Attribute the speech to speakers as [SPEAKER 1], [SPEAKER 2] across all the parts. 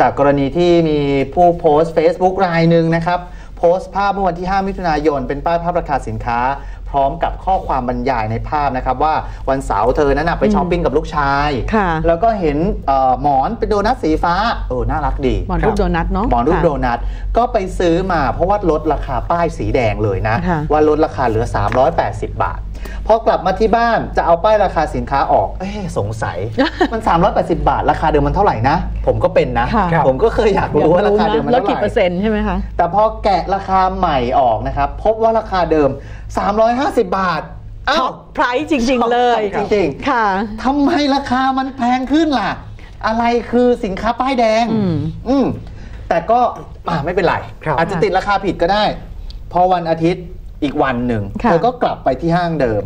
[SPEAKER 1] จากกรณีที่มีผู้โพสต์ Facebook รายหนึ่งนะครับ โพสต์ภาพเมื่อวันที่ 5 มิถุนายน เป็นป้ายภาพราคาสินค้า พร้อมกับข้อความบรรยายในภาพนะครับ ว่าวันเสาร์เธอนั้นนะไปช้อปปิ้งกับลูกชาย
[SPEAKER 2] ค่ะ
[SPEAKER 1] แล้วก็เห็นเอ่อหมอนเป็นโดนัทสีฟ้าโอ้น่ารักดี
[SPEAKER 2] หมอนรูปโดนัทเนาะ
[SPEAKER 1] หมอนรูป
[SPEAKER 2] ค่ะ
[SPEAKER 1] โดนัทก็ไปซื้อมาเพราะว่าลดราคาป้ายสีแดงเลยนะ
[SPEAKER 2] ค่ะ
[SPEAKER 1] ว่าลดราคาเหลือ 380 บาท พอกลับมาที่บ้านจะเอาป้ายราคาสินค้าออก เอ๊ะสงสัย มัน 380 บาท ราคาเดิมมันเท่าไหร่นะ ผมก็เป็นนะ
[SPEAKER 2] ค่ะ
[SPEAKER 1] ผมก็เคยอยากรู้ว่าราคาเดิมมัน
[SPEAKER 2] แล้ว
[SPEAKER 1] เท่าไห
[SPEAKER 2] กี่เปอ
[SPEAKER 1] ร่
[SPEAKER 2] ร์เซ็นต์ใช่ไหมคะ
[SPEAKER 1] แต่พอแกะราคาใหม่ออกนะครับ พบว่าราคาเดิม 350 บาทอ้า
[SPEAKER 2] ช็
[SPEAKER 1] ว
[SPEAKER 2] อปไพรส์จริง ๆ เลย
[SPEAKER 1] จริง
[SPEAKER 2] ค่ะ
[SPEAKER 1] ๆทำไมราคามันแพงขึ้นล่ะ อะไรคือสินค้าป้ายแดง
[SPEAKER 2] อืม
[SPEAKER 1] อืมแต่ก็อ่าไม่เป็นไร
[SPEAKER 3] ครับ
[SPEAKER 1] อาจจะติดราคาผิดก็ได้ พอวันอาทิตย์ อีกวันหนึ่ง
[SPEAKER 2] ค่ะ
[SPEAKER 1] เธอก็กลับไปที่ห้างเดิม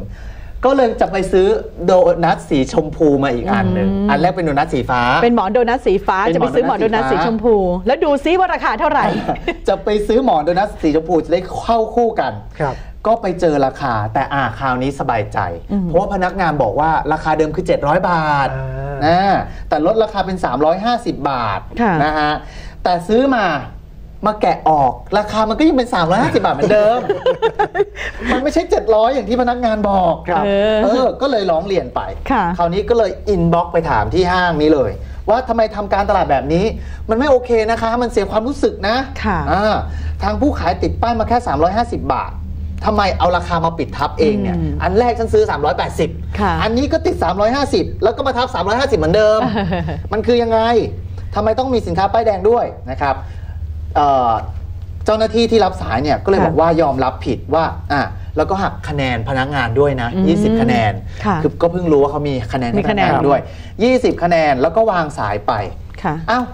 [SPEAKER 1] ก็เลยจะไปซื้อโดนัทสีชมพูมาอีกอันหนึ่ง
[SPEAKER 2] อืม
[SPEAKER 1] อันแรกเป็นโดนัทสีฟ้า
[SPEAKER 2] เป็นหมอนโดนัทสีฟ้า
[SPEAKER 1] เป็น
[SPEAKER 2] จะไปซื้อหมอนโดนัทสีชมพู แล้วดูซิว่าราคาเท่าไหร่
[SPEAKER 1] จะไปซื้อหมอนโดนัทสีชมพูจะได้เข้าคู่กัน
[SPEAKER 3] ครับ
[SPEAKER 1] ก็ไปเจอราคาแต่อ่าคราวนี้สบายใจ
[SPEAKER 2] อืม
[SPEAKER 1] เพราะว่าพนักงานบอกว่าราคาเดิมคือ 700 บาท
[SPEAKER 3] อ่า
[SPEAKER 1] นะแต่ลดราคาเป็น 350 บาท
[SPEAKER 2] ค่ะ
[SPEAKER 1] นะฮะแต่ซื้อมา มาแกะออกราคามันก็ยังเป็น 350 บาทเหมือนเดิม มันไม่ใช่ 700 อย่างที่พนักงานบอก
[SPEAKER 3] ครับ
[SPEAKER 2] เออ
[SPEAKER 1] เออ ก็เลยร้องเรียนไป
[SPEAKER 2] ค่ะ
[SPEAKER 1] คราวนี้ก็เลยอินบ็อกไปถามที่ห้างนี้เลย ว่าทำไมทำการตลาดแบบนี้ มันไม่โอเคนะคะ มันเสียความรู้สึกนะ
[SPEAKER 2] ค่ะ
[SPEAKER 1] อ่าทางผู้ขายติดป้ายมาแค่ 350 บาททำไมเอาราคามาปิดทับเองเนี่ย
[SPEAKER 2] อืม
[SPEAKER 1] อันแรกฉันซื้อ 380
[SPEAKER 2] ค่ะ
[SPEAKER 1] อันนี้ก็ติด 350 แล้วก็มาทับ 350 เหมือนเดิม มันคือยังไง ทำไมต้องมีสินค้าป้ายแดงด้วยนะครับ เอ่อเจ้าหน้าที่ที่รับสายเนี่ยก็เลย
[SPEAKER 2] ค่ะ
[SPEAKER 1] บอกว่ายอมรับผิดว่าอะแล้วก็หักคะแนนพนักงานด้วยนะ
[SPEAKER 2] อืม
[SPEAKER 1] 20 คะแนน
[SPEAKER 2] ค่ะ
[SPEAKER 1] อก็เพิ่งรู้ว่าเขามีคะแนน
[SPEAKER 2] มีคะแนน
[SPEAKER 1] พกงาด้วย 20 คะแนนแล้วก็วางสายไป
[SPEAKER 2] ค่ะ
[SPEAKER 1] อ้าว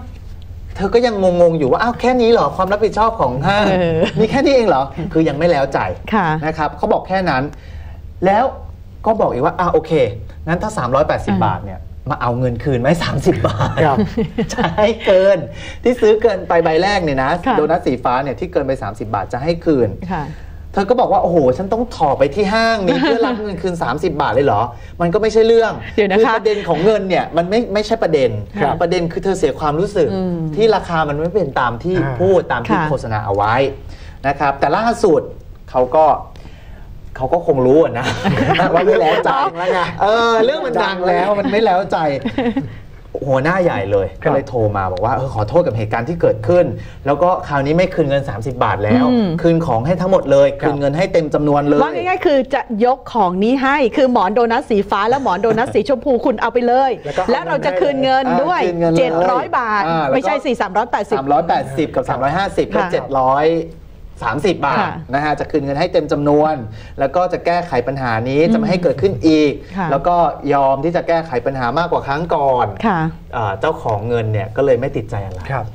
[SPEAKER 1] เธอก็ยังงงๆอยู่ว่าอ้าวแค่นี้เหรอความรับผิดชอบของห้าง
[SPEAKER 2] เออ
[SPEAKER 1] มีแค่นี้เองเหรอคือยังไม่แล้วใจ
[SPEAKER 2] ค่ะ
[SPEAKER 1] นะครับเขาบอกแค่นั้น แล้วก็บอกอีกว่าอ่าโอเคงั้นถ้า 380 บาทเนี่ย มาเอาเงินคืนไหม30บาท
[SPEAKER 3] ครับ
[SPEAKER 1] จะให้เกิน ที่ซื้อเกินไปใบแรกเนี่ยนะ
[SPEAKER 2] ค่ะ
[SPEAKER 1] โดนัทสีฟ้าเนี่ยที่เกินไป 30 บาทจะให้คืน
[SPEAKER 2] ค่ะ
[SPEAKER 1] เธอก็บอกว่าโอ้โห ฉันต้องถอไปที่ห้างนี้เพื่อรับเงินคืน 30 บาทเลยเหรอ มันก็ไม่ใช่เรื่อง
[SPEAKER 2] เดี๋ยวนะคะ
[SPEAKER 1] อประเด็นของเงินเนี่ยมันไม่ไม่ใช่ประเด็น
[SPEAKER 2] ครับ
[SPEAKER 1] ประเด็นคือเธอเสียความรู้สึก
[SPEAKER 2] อืม
[SPEAKER 1] ที่ราคามันไม่เป็นตามที่
[SPEAKER 3] อ่า
[SPEAKER 1] พูดตามที่
[SPEAKER 2] ค่ะ
[SPEAKER 1] โฆษณาเอาไว้นะครับแต่ล่าสุดเขาก็ เขาก็คงรู้อะนะว่าไม่แล้วใจ
[SPEAKER 3] ดังแล้วไง
[SPEAKER 1] เออเรื่องมันดังแล้วมันไม่แล้วใจหัวหน้าใหญ่เลย
[SPEAKER 3] ครับ
[SPEAKER 1] ก็เลยโทรมาบอกว่าเออขอโทษกับเหตุการณ์ที่เกิดขึ้น แล้วก็คราวนี้ไม่คืนเงิน 30 บาทแล้ว
[SPEAKER 2] อืม
[SPEAKER 1] คืนของให้ทั้งหมดเลย
[SPEAKER 3] ครับ
[SPEAKER 1] คืนเงินให้เต็มจำนวนเลย
[SPEAKER 2] ว่าง่ายๆคือจะยกของนี้ให้คือหมอนโดนัทสีฟ้าและหมอนโดนัทสีชมพูคุณเอาไปเลย
[SPEAKER 3] แล้วก็เอา
[SPEAKER 2] แล้วเราจะคืนเงิน
[SPEAKER 1] อ่า
[SPEAKER 2] ด้วย
[SPEAKER 1] คืนเงินเลย
[SPEAKER 2] 700 บาท
[SPEAKER 1] อ่าแล้วก็
[SPEAKER 2] ไม่ใช่4 380
[SPEAKER 1] 380กับ350ก็
[SPEAKER 2] ค่ะ
[SPEAKER 1] 730 บาท
[SPEAKER 2] ค่ะ
[SPEAKER 1] นะฮะจะคืนเงินให้เต็มจำนวน แล้วก็จะแก้ไขปัญหานี้จะไม่ให้เกิดขึ้นอีก
[SPEAKER 2] ค่ะ
[SPEAKER 1] แล้วก็ยอมที่จะแก้ไขปัญหามากกว่าครั้งก่อน
[SPEAKER 2] ค่ะ
[SPEAKER 1] อ่าเจ้าของเงินเนี่ยก็เลยไม่ติดใจอะไร
[SPEAKER 3] ครับ